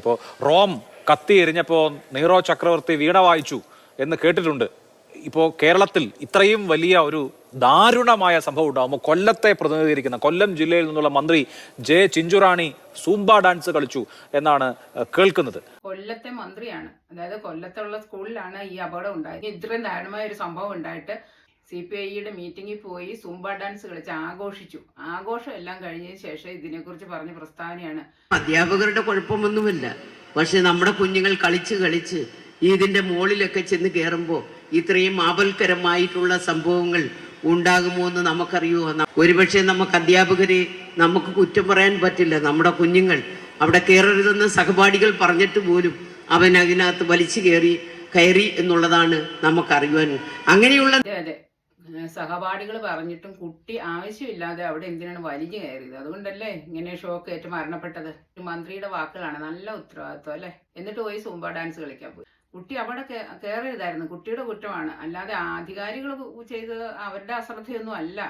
ഇപ്പോൾ റോം കത്തി എരിഞ്ഞപ്പോൾ നീറോ ചക്രവർത്തി വീണ വായിച്ചു എന്ന് കേട്ടിട്ടുണ്ട്. ഇപ്പോൾ കേരളത്തിൽ ഇത്രയും വലിയ ഒരു ദാരുണമായ സംഭവം ഉണ്ടാകുമ്പോൾ കൊല്ലത്തെ പ്രതിനിധീകരിക്കുന്ന കൊല്ലം ജില്ലയിൽ നിന്നുള്ള മന്ത്രി ജെ ചിഞ്ചുറാണി സൂംബ ഡാൻസ് കളിച്ചു എന്നാണ് കേൾക്കുന്നത്. കൊല്ലത്തെ മന്ത്രിയാണ്. അതായത് കൊല്ലത്തുള്ള സ്കൂളിലാണ് ഈ അപകടം ഉണ്ടായത്. ഇത്രയും ദാരുണമായ ഒരു സംഭവം ഉണ്ടായിട്ട് സി പി ഐയുടെ മീറ്റിംഗിൽ പോയി സുംബ ഡാൻസ് കളിച്ച് ആഘോഷിച്ചു. ആഘോഷം എല്ലാം കഴിഞ്ഞതിന് ശേഷം ഇതിനെക്കുറിച്ച് പറഞ്ഞ പ്രസ്താവനയാണ്. അധ്യാപകരുടെ കുഴപ്പമൊന്നുമില്ല. പക്ഷെ നമ്മുടെ കുഞ്ഞുങ്ങൾ കളിച്ച് കളിച്ച് ഇതിന്റെ മുകളിലൊക്കെ ചെന്ന് കയറുമ്പോൾ ഇത്രയും ആപൽക്കരമായിട്ടുള്ള സംഭവങ്ങൾ ഉണ്ടാകുമോ എന്ന് നമുക്കറിയുമോ ന- ഒരുപക്ഷെ നമുക്ക് അധ്യാപകരെ നമുക്ക് കുറ്റം പറയാൻ പറ്റില്ല. നമ്മുടെ കുഞ്ഞുങ്ങൾ അവിടെ കയറരുതെന്ന് സഹപാഠികൾ പറഞ്ഞിട്ട് പോലും അവൻ അതിനകത്ത് വലിച്ചു കയറി കയറി എന്നുള്ളതാണ് നമുക്കറിയുവാൻ. അങ്ങനെയുള്ള സഹപാഠികൾ പറഞ്ഞിട്ടും കുട്ടി ആവശ്യമില്ലാതെ അവിടെ എന്തിനാണ് വലിഞ്ഞു കയറിയത്? അതുകൊണ്ടല്ലേ ഇങ്ങനെ ഷോക്ക് ഏറ്റ് മരണപ്പെട്ടത്? മന്ത്രിയുടെ വാക്കുകളാണ് നല്ല ഉത്തരവാദിത്വം അല്ലേ? എന്നിട്ട് പോയി സൂമ്പ ഡാൻസ് കളിക്കാൻ പോയി. കുട്ടി അവിടെ കയറരുതായിരുന്നു കുട്ടിയുടെ കുറ്റമാണ്. അല്ലാതെ അധികാരികൾ ചെയ്ത് അവരുടെ അശ്രദ്ധയൊന്നും അല്ല.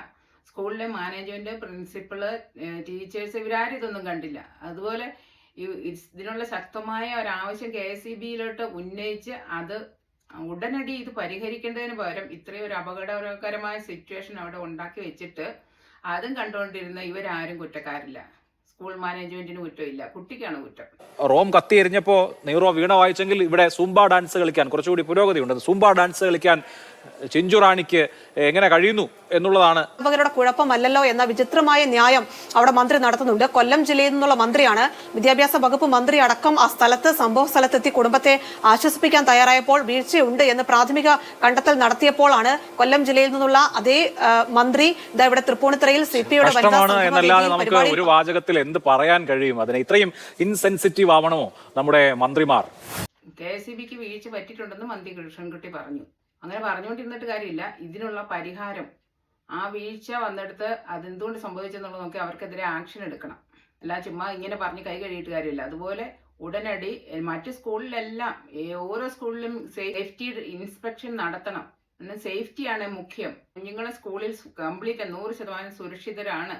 സ്കൂളിലെ മാനേജ്മെന്റ് പ്രിൻസിപ്പൾ ടീച്ചേഴ്സ് ഇവരാരും ഇതൊന്നും കണ്ടില്ല. അതുപോലെ ഇതിനുള്ള ശക്തമായ ഒരാവശ്യം കെ എസ് ഇ ബിയിലോട്ട് ഉന്നയിച്ച് അത് ഉടനടി ഇത് പരിഹരിക്കേണ്ടതിന് പകരം ഇത്രയും ഒരു അപകടകരമായ സിറ്റുവേഷൻ അവിടെ ഉണ്ടാക്കി വെച്ചിട്ട് അതും കണ്ടുകൊണ്ടിരുന്ന ഇവരാരും കുറ്റക്കാരില്ല. സ്കൂൾ മാനേജ്മെന്റിന് കുറ്റമില്ല. കുട്ടിക്കാണ് കുറ്റം. റോം കത്തി എറിഞ്ഞപ്പോ നീറോ വീണ വായിച്ചെങ്കിൽ ഇവിടെ സൂംബ ഡാൻസ് കളിക്കാൻ കുറച്ചുകൂടി പുരോഗതി ഉണ്ട് സൂംബ ഡാൻസ് കളിക്കാൻ ചിഞ്ചുറാണിക്ക് എങ്ങനെ കഴിയുന്നു എന്നുള്ളതാണ്. അധ്യാപകരുടെ കുഴപ്പമല്ലല്ലോ എന്ന വിചിത്രമായ ന്യായം അവിടെ മന്ത്രി നടത്തുന്നുണ്ട്. കൊല്ലം ജില്ലയിൽ നിന്നുള്ള മന്ത്രിയാണ്. വിദ്യാഭ്യാസ വകുപ്പ് മന്ത്രി അടക്കം ആ സ്ഥലത്ത് സംഭവ സ്ഥലത്തെത്തി കുടുംബത്തെ ആശ്വസിപ്പിക്കാൻ തയ്യാറായപ്പോൾ വീഴ്ചയുണ്ട് എന്ന് പ്രാഥമിക കണ്ടെത്തൽ നടത്തിയപ്പോഴാണ് കൊല്ലം ജില്ലയിൽ നിന്നുള്ള അതേ മന്ത്രി ഇതാ ഇവിടെ തൃപ്പൂണിത്തറയിൽ സി പി എന്നല്ലാതെ നമുക്ക് ഒരു വാചകത്തിൽ എന്ത് പറയാൻ കഴിയും? അതിനെ ഇത്രയും ഇൻസെൻസിറ്റീവ് ആവണമോ നമ്മുടെ മന്ത്രിമാർ? കെ എസ് ഇ ബിക്ക് വീഴ്ച പറ്റിയിട്ടുണ്ടെന്ന് മന്ത്രി കൃഷ്ണൻകുട്ടി പറഞ്ഞു. അങ്ങനെ പറഞ്ഞുകൊണ്ടിരുന്നിട്ട് കാര്യമില്ല. ഇതിനുള്ള പരിഹാരം ആ വീഴ്ച വന്നെടുത്ത് അതെന്തുകൊണ്ട് സംഭവിച്ചെന്നുള്ളത് നോക്കി അവർക്കെതിരെ ആക്ഷൻ എടുക്കണം. അല്ല ചുമ്മാ ഇങ്ങനെ പറഞ്ഞ് കൈ കഴിയിട്ട് കാര്യമില്ല. അതുപോലെ ഉടനടി മറ്റ് സ്കൂളിലെല്ലാം ഓരോ സ്കൂളിലും സേഫ്റ്റി ഇൻസ്പെക്ഷൻ നടത്തണം. എന്നാൽ സേഫ്റ്റിയാണ് മുഖ്യം. കുഞ്ഞുങ്ങളെ സ്കൂളിൽ കംപ്ലീറ്റ് നൂറ് ശതമാനം സുരക്ഷിതരാണ്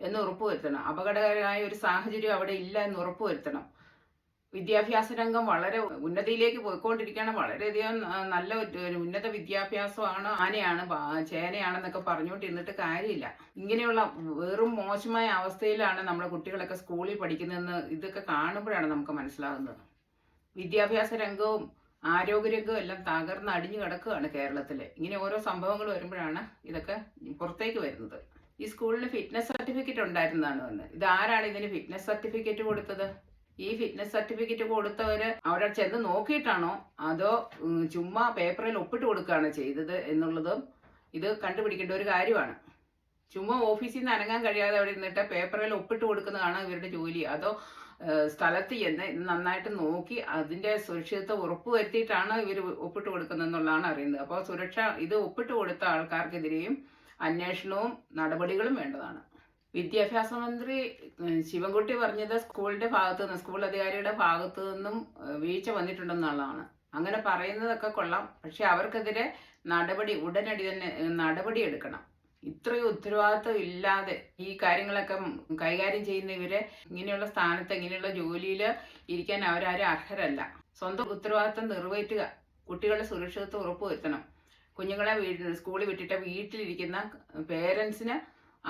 എന്ന് ഉറപ്പുവരുത്തണം. അപകടകരമായ ഒരു സാഹചര്യം അവിടെ ഇല്ല എന്ന് ഉറപ്പുവരുത്തണം. വിദ്യാഭ്യാസ രംഗം വളരെ ഉന്നതിയിലേക്ക് പോയിക്കൊണ്ടിരിക്കുകയാണ്. വളരെയധികം നല്ല ഒരു ഉന്നത വിദ്യാഭ്യാസമാണ് ആനയാണ് ചേനയാണെന്നൊക്കെ പറഞ്ഞുകൊണ്ടിരുന്നിട്ട് കാര്യമില്ല. ഇങ്ങനെയുള്ള വെറും മോശമായ അവസ്ഥയിലാണ് നമ്മുടെ കുട്ടികളൊക്കെ സ്കൂളിൽ പഠിക്കുന്നതെന്ന് ഇതൊക്കെ കാണുമ്പോഴാണ് നമുക്ക് മനസ്സിലാകുന്നത്. വിദ്യാഭ്യാസ രംഗവും ആരോഗ്യരംഗവും എല്ലാം തകർന്ന് അടിഞ്ഞു കിടക്കുകയാണ് കേരളത്തിൽ ഇങ്ങനെ ഓരോ സംഭവങ്ങൾ വരുമ്പോഴാണ് ഇതൊക്കെ പുറത്തേക്ക് വരുന്നത്. ഈ സ്കൂളിന് ഫിറ്റ്നസ് സർട്ടിഫിക്കറ്റ് ഉണ്ടായിരുന്നതാണ് വന്ന് ആരാണ് ഇതിന് ഫിറ്റ്നസ് സർട്ടിഫിക്കറ്റ് കൊടുത്തത്? ഈ ഫിറ്റ്നസ് സർട്ടിഫിക്കറ്റ് കൊടുത്തവര് അവിടെ ചെന്ന് നോക്കിയിട്ടാണോ? അതോ ചുമ്മാ പേപ്പറിൽ ഒപ്പിട്ട് കൊടുക്കുകയാണ് ചെയ്തത് എന്നുള്ളതും ഇത് കണ്ടുപിടിക്കേണ്ട ഒരു കാര്യമാണ്. ചുമ്മാ ഓഫീസിൽ നിന്ന് അനങ്ങാൻ കഴിയാതെ അവിടെ ഇരുന്നിട്ട് പേപ്പറിൽ ഒപ്പിട്ട് കൊടുക്കുന്നതാണ് ഇവരുടെ ജോലി. അതോ സ്ഥലത്ത് ചെന്ന് നന്നായിട്ട് നോക്കി അതിന്റെ സുരക്ഷിതത്വം ഉറപ്പുവരുത്തിയിട്ടാണ് ഇവർ ഒപ്പിട്ട് കൊടുക്കുന്നത് എന്നുള്ളതാണ് അറിയുന്നത്. അപ്പോൾ സുരക്ഷ ഇത് ഒപ്പിട്ട് കൊടുത്ത ആൾക്കാർക്കെതിരെയും അന്വേഷണവും നടപടികളും വേണ്ടതാണ്. വിദ്യാഭ്യാസ മന്ത്രി ശിവൻകുട്ടി പറഞ്ഞത് സ്കൂളിന്റെ ഭാഗത്തു നിന്ന് സ്കൂൾ അധികാരിയുടെ ഭാഗത്തു നിന്നും വീഴ്ച വന്നിട്ടുണ്ടെന്നുള്ളതാണ് അങ്ങനെ പറയുന്നതൊക്കെ കൊള്ളാം. പക്ഷെ അവർക്കെതിരെ നടപടി ഉടനടി തന്നെ നടപടി എടുക്കണം. ഇത്രയും ഉത്തരവാദിത്വം ഇല്ലാതെ ഈ കാര്യങ്ങളൊക്കെ കൈകാര്യം ചെയ്യുന്ന ഇവരെ ഇങ്ങനെയുള്ള സ്ഥാനത്ത് ഇങ്ങനെയുള്ള ജോലിയിൽ ഇരിക്കാൻ അവരാരും അർഹരല്ല. സ്വന്തം ഉത്തരവാദിത്വം നിറവേറ്റുക കുട്ടികളുടെ സുരക്ഷിതത്വം ഉറപ്പുവരുത്തണം. കുഞ്ഞുങ്ങളെ വീട്ടിൽ സ്കൂളിൽ വിട്ടിട്ട് വീട്ടിലിരിക്കുന്ന പേരൻസിന്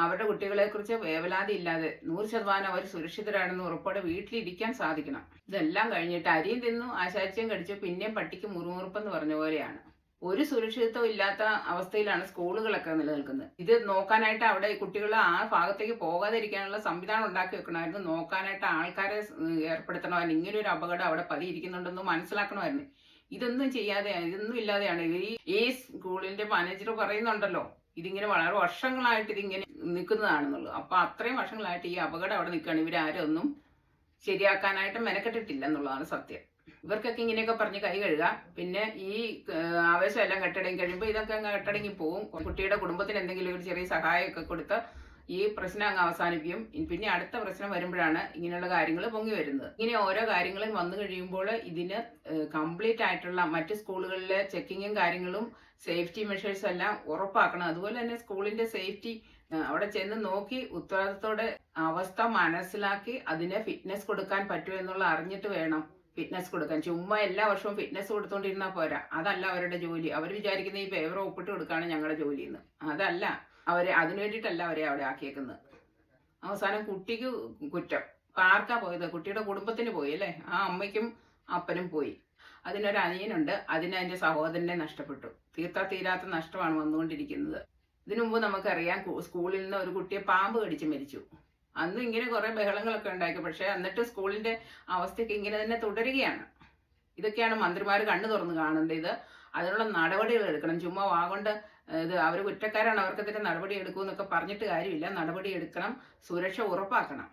അവരുടെ കുട്ടികളെക്കുറിച്ച് വേവലാതി ഇല്ലാതെ നൂറ് ശതമാനം അവർ സുരക്ഷിതരാണെന്ന് ഉറപ്പോടെ വീട്ടിലിരിക്കാൻ സാധിക്കണം. ഇതെല്ലാം കഴിഞ്ഞിട്ട് അരിയും തിന്നു ആശാരിച്ചും കടിച്ചു പിന്നെയും പട്ടിക്ക് മുറുമുറുപ്പെന്ന് പറഞ്ഞ പോലെയാണ്. ഒരു സുരക്ഷിതത്വം ഇല്ലാത്ത അവസ്ഥയിലാണ് സ്കൂളുകളൊക്കെ നിലനിൽക്കുന്നത്. ഇത് നോക്കാനായിട്ട് അവിടെ കുട്ടികൾ ആ ഭാഗത്തേക്ക് പോകാതിരിക്കാനുള്ള സംവിധാനം ഉണ്ടാക്കി വെക്കണമായിരുന്നു. നോക്കാനായിട്ട് ആൾക്കാരെ ഏർപ്പെടുത്തണോ അല്ലെങ്കിൽ ഇങ്ങനെ ഒരു അപകടം അവിടെ പതിയിരിക്കുന്നുണ്ടെന്ന് മനസ്സിലാക്കണമായിരുന്നു. ഇതൊന്നും ചെയ്യാതെ ഇതൊന്നും ഇല്ലാതെയാണ് ഈ സ്കൂളിന്റെ മാനേജർ പറയുന്നുണ്ടല്ലോ. ഇതിങ്ങനെ വളരെ വർഷങ്ങളായിട്ട് ഇതിങ്ങനെ നിൽക്കുന്നതാണെന്നുള്ളത് അപ്പൊ അത്രയും വർഷങ്ങളായിട്ട് ഈ അപകടം അവിടെ നിൽക്കുകയാണ്. ഇവരാരും ഒന്നും ശരിയാക്കാനായിട്ട് മെനക്കെട്ടിട്ടില്ല എന്നുള്ളതാണ് സത്യം. ഇവർക്കൊക്കെ ഇങ്ങനെയൊക്കെ പറഞ്ഞ് കൈ കഴുകാം പിന്നെ ഈ ആവേശം എല്ലാം കെട്ടടങ്ങി കഴിയുമ്പോൾ ഇതൊക്കെ അങ്ങ് കെട്ടടങ്ങി പോവും. കുട്ടിയുടെ കുടുംബത്തിന് എന്തെങ്കിലും ഒരു ചെറിയ സഹായമൊക്കെ കൊടുത്ത് ഈ പ്രശ്നം അങ്ങ് അവസാനിപ്പിക്കും. പിന്നെ അടുത്ത പ്രശ്നം വരുമ്പോഴാണ് ഇങ്ങനെയുള്ള കാര്യങ്ങൾ പൊങ്ങി വരുന്നത്. ഇങ്ങനെ ഓരോ കാര്യങ്ങളും വന്നു കഴിയുമ്പോൾ ഇതിന് കംപ്ലീറ്റ് ആയിട്ടുള്ള മറ്റ് സ്കൂളുകളിലെ ചെക്കിങ്ങും കാര്യങ്ങളും സേഫ്റ്റി മെഷേഴ്സ് എല്ലാം ഉറപ്പാക്കണം. അതുപോലെ തന്നെ സ്കൂളിന്റെ സേഫ്റ്റി അവിടെ ചെന്ന് നോക്കി ഉത്തരവാദിത്തോടെ അവസ്ഥ മനസ്സിലാക്കി അതിനെ ഫിറ്റ്നസ് കൊടുക്കാൻ പറ്റുമോ എന്നുള്ള അറിഞ്ഞിട്ട് വേണം ഫിറ്റ്നസ് കൊടുക്കാൻ. ചുമ്മാ എല്ലാ വർഷവും ഫിറ്റ്നസ് കൊടുത്തോണ്ടിരുന്നാൽ പോരാ. അതല്ല അവരുടെ ജോലി. അവർ വിചാരിക്കുന്ന ഈ പേപ്പർ ഒപ്പിട്ട് കൊടുക്കുകയാണ് ഞങ്ങളുടെ ജോലി എന്ന്. അതല്ല. അവരെ അതിനു വേണ്ടിയിട്ടല്ല അവരെ അവിടെ ആക്കിയേക്കുന്നത്. അവസാനം കുട്ടിക്ക് കുറ്റം. ആർക്കാ പോയത്? കുട്ടിയുടെ കുടുംബത്തിന് പോയി അല്ലേ? ആ അമ്മയ്ക്കും അപ്പനും പോയി. അതിനൊരു അനിയനുണ്ട്. അതിന് അതിന്റെ സഹോദരനെ നഷ്ടപ്പെട്ടു. തീർത്താ തീരാത്ത നഷ്ടമാണ് വന്നുകൊണ്ടിരിക്കുന്നത്. ഇതിനു മുമ്പ് നമുക്കറിയാം സ്കൂളിൽ നിന്ന് ഒരു കുട്ടിയെ പാമ്പ് കടിച്ച് മരിച്ചു. അന്നും ഇങ്ങനെ കുറെ ബഹളങ്ങളൊക്കെ ഉണ്ടാക്കി. പക്ഷെ എന്നിട്ട് സ്കൂളിന്റെ അവസ്ഥയ്ക്ക് ഇങ്ങനെ തന്നെ തുടരുകയാണ്. ഇതൊക്കെയാണ് മന്ത്രിമാർ കണ്ണു തുറന്ന് കാണേണ്ടത്. അതിനുള്ള നടപടികൾ എടുക്കണം. ചുമ്മാ വാഗോണ്ട് ഇത് അവർ കുറ്റക്കാരാണ് അവർക്കെതിരെ നടപടി എടുക്കൂ എന്നൊക്കെ പറഞ്ഞിട്ട് കാര്യമില്ല. നടപടി എടുക്കണം. സുരക്ഷ ഉറപ്പാക്കണം.